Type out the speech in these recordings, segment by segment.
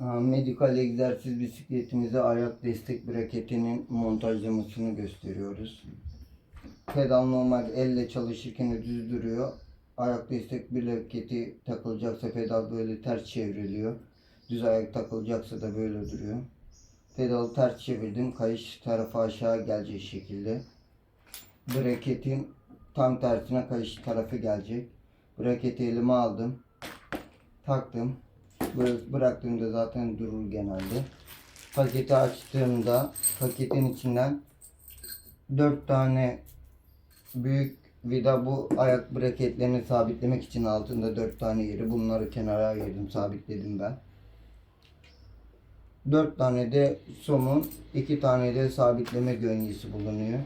Aa, Medikal egzersiz bisikletimize ayak destek braketinin montajlamasını gösteriyoruz. Pedal normal elle çalışırken düz duruyor. Ayak destek braketi takılacaksa pedal böyle ters çevriliyor. Düz ayak takılacaksa da böyle duruyor. Pedalı ters çevirdim. Kayış tarafı aşağı gelecek şekilde. Braketin tam tersine kayış tarafı gelecek. Braketi elime aldım. Taktım. Bıraktığımda zaten durur genelde. Paketi açtığımda paketin içinden 4 tane büyük vida bu ayak braketlerini sabitlemek için altında 4 tane yeri. Bunları kenara ayırdım, sabitledim ben. 4 tane de somun, 2 tane de sabitleme gönyesi bulunuyor.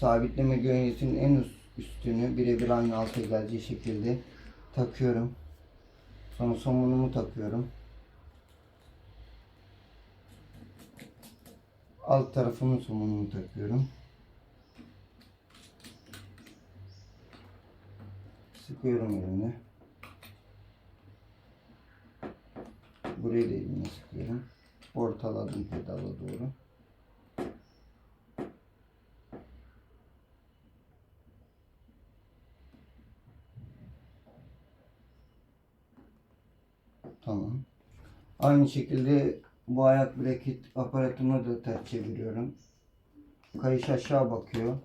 Sabitleme gönyesinin en üst, üstünü birebir aynı geleceği şekilde takıyorum. Sonra somunumu takıyorum. Alt tarafımın somununu takıyorum. Sıkıyorum elimle. Burayı da elimle sıkıyorum. Ortaladım pedala doğru. Aynı şekilde bu ayak braket aparatını da ters çeviriyorum. Kayış aşağı bakıyor.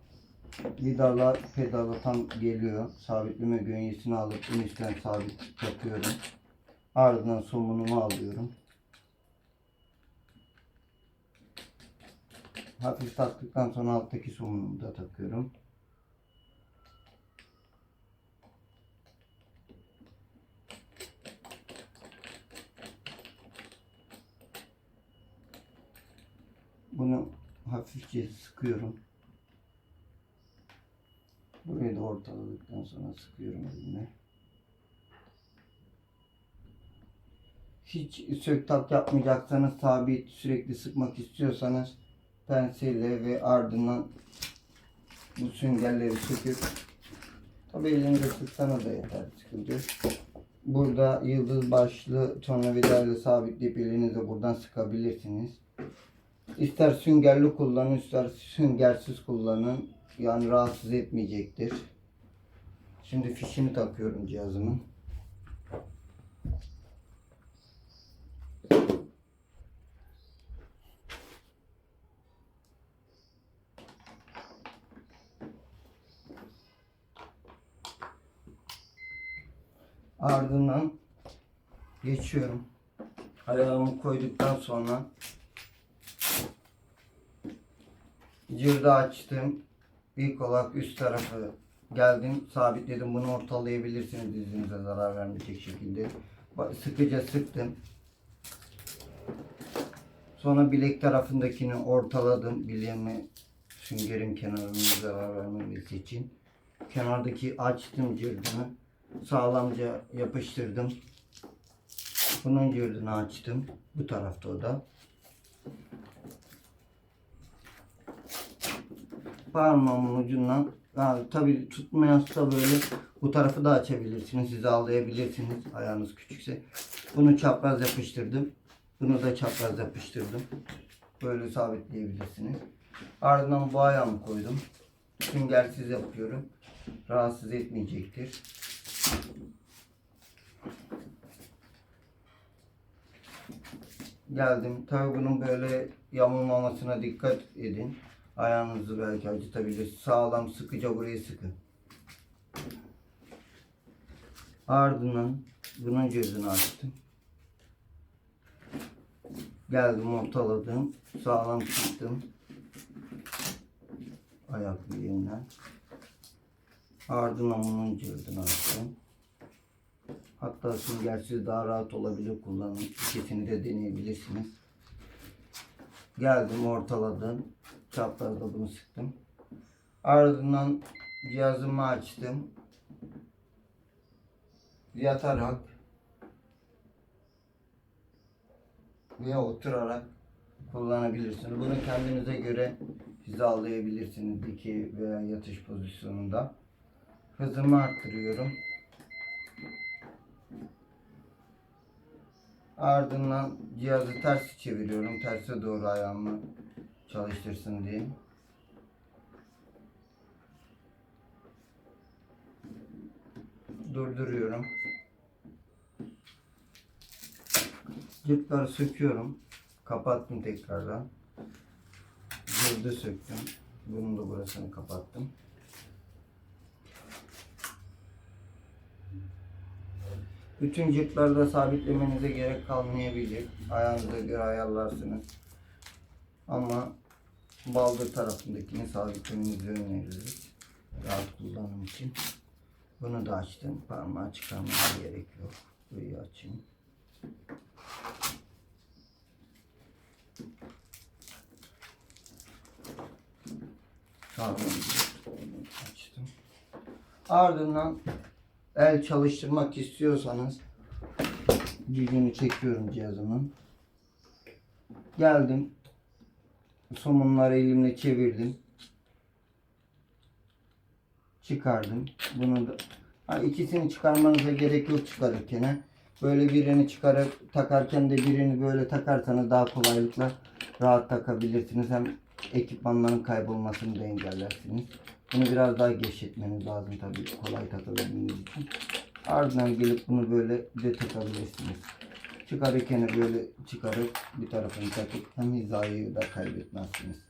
Vidalar pedala tam geliyor. Sabitleme gönyesini alıp en üstten sabit takıyorum. Ardından somunumu alıyorum. Hafif taktıktan sonra alttaki somunumu da takıyorum. Bunu hafifçe sıkıyorum. Burayı da ortaladıktan sonra sıkıyorum elimle. Hiç sök tak yapmayacaksanız sabit sürekli sıkmak istiyorsanız pensille ve ardından bu süngerleri söküp tabi elinde sıksana da yeter sıkıntı. Burada yıldız başlı tornavidayla sabitleyip elinizi buradan sıkabilirsiniz. İster süngerli kullanın, ister süngersiz kullanın. Yani rahatsız etmeyecektir. Şimdi fişini takıyorum cihazımın. Ardından geçiyorum. Ayağımı koyduktan sonra Cırdı açtım. İlk olarak üst tarafı geldim. Sabitledim. Bunu ortalayabilirsiniz dizinize zarar vermeyecek şekilde. Sıkıca sıktım. Sonra bilek tarafındakini ortaladım. Bileğimi süngerin kenarına zarar vermemesi için. Kenardaki açtım cırdını. Sağlamca yapıştırdım. Bunun cırdını açtım. Bu tarafta o da. Parmağımın ucundan yani tabi tutmayansa böyle bu tarafı da açabilirsiniz. Hizalayabilirsiniz ayağınız küçükse. Bunu çapraz yapıştırdım. Bunu da çapraz yapıştırdım. Böyle sabitleyebilirsiniz. Ardından bu ayağımı koydum. Süngersiz yapıyorum. Rahatsız etmeyecektir. Geldim. Tabi bunun böyle yamulmamasına dikkat edin. Ayağınızı belki acıtabilir. Sağlam sıkıca burayı sıkın. Ardından bunun gözünü açtım. Geldim ortaladım. Sağlam çıktım. Ayak bileğinden. Ardından bunun cildini açtım. Hatta süngersiz daha rahat olabilir kullanın. İkisini de deneyebilirsiniz. Geldim ortaladım. Çaprazda bunu sıktım. Ardından cihazımı açtım. Yatarak veya oturarak kullanabilirsiniz. Bunu kendinize göre hizalayabilirsiniz diki veya yatış pozisyonunda. Hızımı arttırıyorum. Ardından cihazı ters çeviriyorum. Terse doğru ayağımı çalıştırsın diye. Durduruyorum. Cıpları söküyorum. Kapattım tekrardan. Cıldı söktüm. Bunun da burasını kapattım. Bütün cıpları da sabitlemenize gerek kalmayabilir. Ayağınıza göre ayarlarsınız. Ama baldır tarafındakini sabitlemenizi öneririz. Rahat kullanım için. Bunu da açtım. Parmağı çıkarmaya gerek yok. Burayı açayım. Açtım. Ardından el çalıştırmak istiyorsanız gücünü çekiyorum cihazımın. Geldim. Somunları elimle çevirdim. Çıkardım. Bunu da ha, ikisini çıkarmanıza gerek yok çıkarırken. Böyle birini çıkarıp takarken de birini böyle takarsanız daha kolaylıkla rahat takabilirsiniz. Hem ekipmanların kaybolmasını da engellersiniz. Bunu biraz daha gevşetmeniz lazım tabii kolay takabilmeniz için. Ardından gelip bunu böyle de takabilirsiniz. Çıkarırken böyle çıkarıp bir tarafını takıp hem hizayı da kaybetmezsiniz.